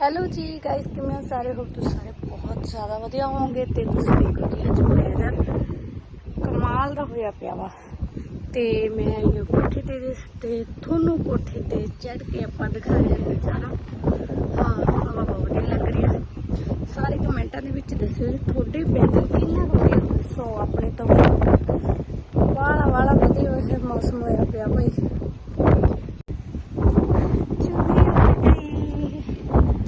Hello ਜੀ guys ਕਿਵੇਂ ਹੋ ਸਾਰੇ? ਹੋ ਤੁਸੀਂ ਸਾਰੇ ਬਹੁਤ ਜ਼ਿਆਦਾ ਵਧੀਆ ਹੋਵੋਗੇ ਤੇ ਤੁਸੀਂ ਦੇਖੋ ਜੀ ਅੱਜ ਵੈਦਰ ਕਮਾਲ ਦਾ ਹੋਇਆ ਪਿਆ ਵਾ। ਤੇ ਮੈਂ ਆਈ ਕੋਠੇ ਤੇ ਤੇ ਤੁਹਾਨੂੰ ਕੋਠੇ ਤੇ ਚੜ ਕੇ ਆਪਾਂ ਦਿਖਾ ਰਹੇ ਹਾਂ ਸਾਰਾ। ਹਾਂ, ਹਵਾ ਬਹੁਤ ਵਧੀਆ ਲੱਗ ਰਹੀ ਆ। ਸਾਰੇ ਕਮੈਂਟਾਂ ਦੇ ਵਿੱਚ ਦੱਸਿਓ ਜੀ, ਤੁਹਾਡੇ ਵੈਦਰ ਕਿੰਨਾ ਕੁ ਵਧੀਆ ਸੋ ਆਪਣੇ ਤੋਂ। ਵਾਲਾ ਵਾਲਾ ਵਧੀਆ ਹੋਇਆ, ਮੌਸਮ ਹੋਇਆ ਪਿਆ ਭਾਈ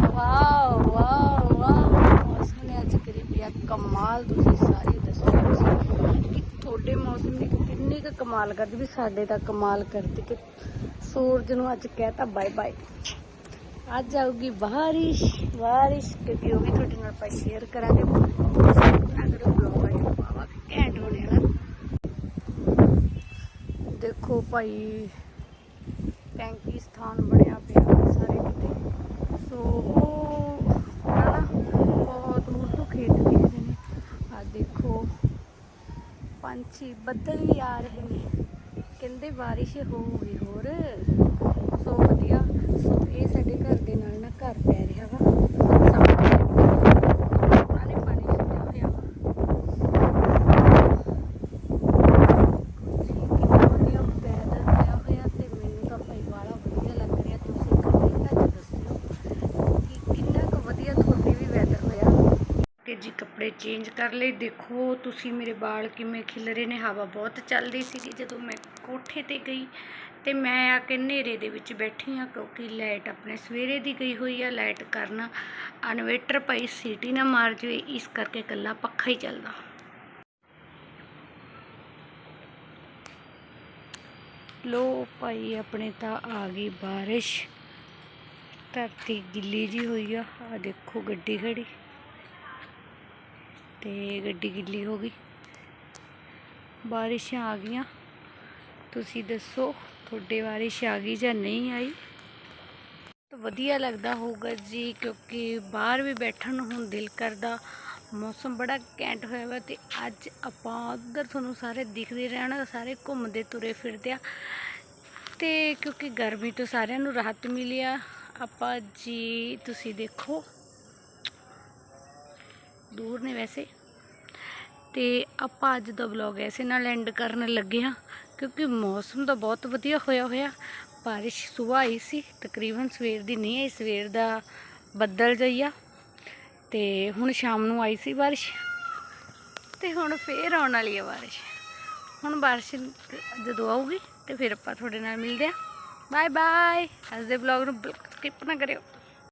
ਵਾਓ ਵਾਓ ਵਾਓ ਮੌਸਮ ਨੇ ਅੱਜ ਕਰੀ ਪਿਆ ਕਮਾਲ ਤੁਸੀਂ ਸਾਰੇ ਦੱਸੋ। ਤੁਸੀਂ ਕਿ ਤੁਹਾਡੇ ਮੌਸਮ ਨੇ ਕਿੰਨੀ ਕੁ ਕਮਾਲ ਕਰਦੀ ਵੀ ਸਾਡੇ ਤਾਂ ਕਮਾਲ ਕਰਦੀ ਕਿ ਸੂਰਜ ਨੂੰ ਅੱਜ ਕਹਿਤਾ ਬਾਏ ਬਾਏ ਅੱਜ ਆਊਗੀ ਬਾਰਿਸ਼ ਬਾਰਿਸ਼, ਕਿਉਂਕਿ ਉਹ ਵੀ ਤੁਹਾਡੇ ਨਾਲ ਆਪਾਂ ਸ਼ੇਅਰ ਕਰਾਂਗੇ। ਅਗਰ ਬਲੌਗ ਅੱਜ ਪਾਵਾ ਘੈਂਟ ਹੋਣੇ ਵਾਲਾ ਦੇਖੋ ਭਾਈ ਟੈਂਕੀ ਸਥਾਨ ਬਣਿਆ ਪਿਆ ਸਾਰੇ ਕਿਤੇ। ਸੋ ਉਹ ਨਾ ਬਹੁਤ ਦੂਰ ਤੋਂ ਖੇਤ ਦਿਖਦੇ ਨੇ ਆ ਦੇਖੋ ਪੰਛੀ ਬੱਦਲ ਵੀ ਆ ਰਹੇ ਨੇ। ਕਹਿੰਦੇ ਬਾਰਿਸ਼ ਹੋਊਗੀ ਹੋਰ। ਸੋ ਵਧੀਆ। ਸੋ ਇਹ ਸਾਡੇ ਘਰ ਦੇ ਨਾਲ ਨਾ ਘਰ ਪੈ ਰਿਹਾ ਵਾ ਸਾਹਮਣੇ ਉਹਨਾਂ ਨੇ ਪਾਣੀ ਛੱਡਿਆ ਹੋਇਆ ਵਾ ਜੀ ਕਿੰਨਾ ਵਧੀਆ weather ਹੋਇਆ ਹੋਇਆ ਤੇ ਮੈਨੂੰ ਤਾਂ ਭਾਈ ਵਾਲਾ ਵਧੀਆ ਲੱਗ ਰਿਹਾ ਤੁਸੀਂ ਕਮੈਂਟਾਂ 'ਚ ਦੱਸਿਓ ਕਿ ਕਿੰਨਾ ਕੁ ਵਧੀਆ ਤੁਹਾਡੇ ਵੀ weather ਹੋਇਆ ਤੇ ਜੀ ਕੱਪੜੇ ਚੇਂਜ ਕਰ ਲਏ। ਦੇਖੋ, ਤੁਸੀਂ ਮੇਰੇ ਵਾਲ ਕਿਵੇਂ ਖਿਲ ਰਹੇ ਨੇ। ਹਵਾ ਬਹੁਤ ਚੱਲਦੀ ਸੀਗੀ ਜਦੋਂ ਮੈਂ ਕੋਠੇ ਤੇ ਗਈ ਤੇ ਮੈਂ ਆ ਕੇ ਹਨੇਰੇ ਦੇ ਵਿੱਚ ਬੈਠੀ ਆ ਕਿਉਂਕਿ ਲਾਈਟ ਆਪਣੇ ਸਵੇਰੇ ਦੀ ਗਈ ਹੋਈ ਆ। ਲਾਈਟ ਕਰਨਾ ਇਨਵੇਟਰ ਪਈ ਸੀਟੀ ਨਾ ਮਾਰ ਜਵੇ, ਇਸ ਕਰਕੇ ਇਕੱਲਾ ਪੱਖਾ ਹੀ ਚੱਲਦਾ। ਲੋ ਭਾਈ, ਆਪਣੇ ਤਾਂ ਆ ਗਈ ਬਾਰਿਸ਼। ਧਰਤੀ ਗਿੱਲੀ ਜੀ ਹੋਈ ਆ। ਆ ਦੇਖੋ ਗੱਡੀ ਖੜੀ। ਤੇ ਗੱਡੀ ਗਿੱਲੀ ਹੋ ਗਈ। ਬਾਰਿਸ਼ਾਂ ਆ ਗਈਆਂ। ਤੁਸੀਂ ਦੱਸੋ, ਤੁਹਾਡੇ ਬਾਰਿਸ਼ ਆ ਗਈ ਜਾਂ ਨਹੀਂ ਆਈ? ਤਾਂ ਵਧੀਆ ਲੱਗਦਾ ਹੋਊਗਾ ਜੀ, ਕਿਉਂਕਿ ਬਾਹਰ ਵੀ ਬੈਠਣ ਨੂੰ ਹੁਣ ਦਿਲ ਕਰਦਾ। ਮੌਸਮ ਬੜਾ ਕੈਂਟ ਹੋਇਆ ਵਾ ਤੇ ਅੱਜ ਆਪਾਂ ਉਧਰ ਤੁਹਾਨੂੰ ਸਾਰੇ ਦਿਖਦੇ ਰਹਿਣਾ, ਸਾਰੇ ਘੁੰਮਦੇ ਤੁਰੇ ਫਿਰਦੇ ਆ। ਤੇ ਕਿਉਂਕਿ ਗਰਮੀ ਤੋਂ ਸਾਰਿਆਂ ਨੂੰ ਰਾਹਤ ਮਿਲੀ ਆ। ਆਪਾਂ ਜੀ, ਤੁਸੀਂ ਦੇਖੋ। ਦੂਰ ਨੇ ਵੈਸੇ। ਤੇ ਆਪਾਂ ਅੱਜ ਦਾ ਵਲੌਗ ਐਸੇ ਨਾਲ ਐਂਡ ਕਰਨ ਲੱਗੇ ਹਾਂ, ਕਿਉਂਕਿ ਮੌਸਮ ਤਾਂ ਬਹੁਤ ਵਧੀਆ ਹੋਇਆ ਹੋਇਆ। ਬਾਰਿਸ਼ ਸੁਬਾਹ ਆਈ ਸੀ, ਤਕਰੀਬਨ ਸਵੇਰ ਦੀ ਨਹੀਂ ਆਈ, ਸਵੇਰ ਦਾ ਬੱਦਲ ਜਈਆ ਤੇ ਹੁਣ ਸ਼ਾਮ ਨੂੰ ਆਈ ਸੀ ਬਾਰਿਸ਼। ਤੇ ਹੁਣ ਫੇਰ ਆਉਣ ਵਾਲੀ ਹੈ ਬਾਰਿਸ਼। ਹੁਣ ਬਾਰਿਸ਼ ਜਦੋਂ ਆਊਗੀ, ਤੇ ਫਿਰ ਆਪਾਂ ਤੁਹਾਡੇ ਨਾਲ ਮਿਲਦੇ ਆ ਬਾਏ ਬਾਏ ਅੱਜ ਦੇ ਵਲੌਗ ਨੂੰ ਬਿਲਕੁਲ ਸਕਿਪ ਨਾ ਕਰਿਓ।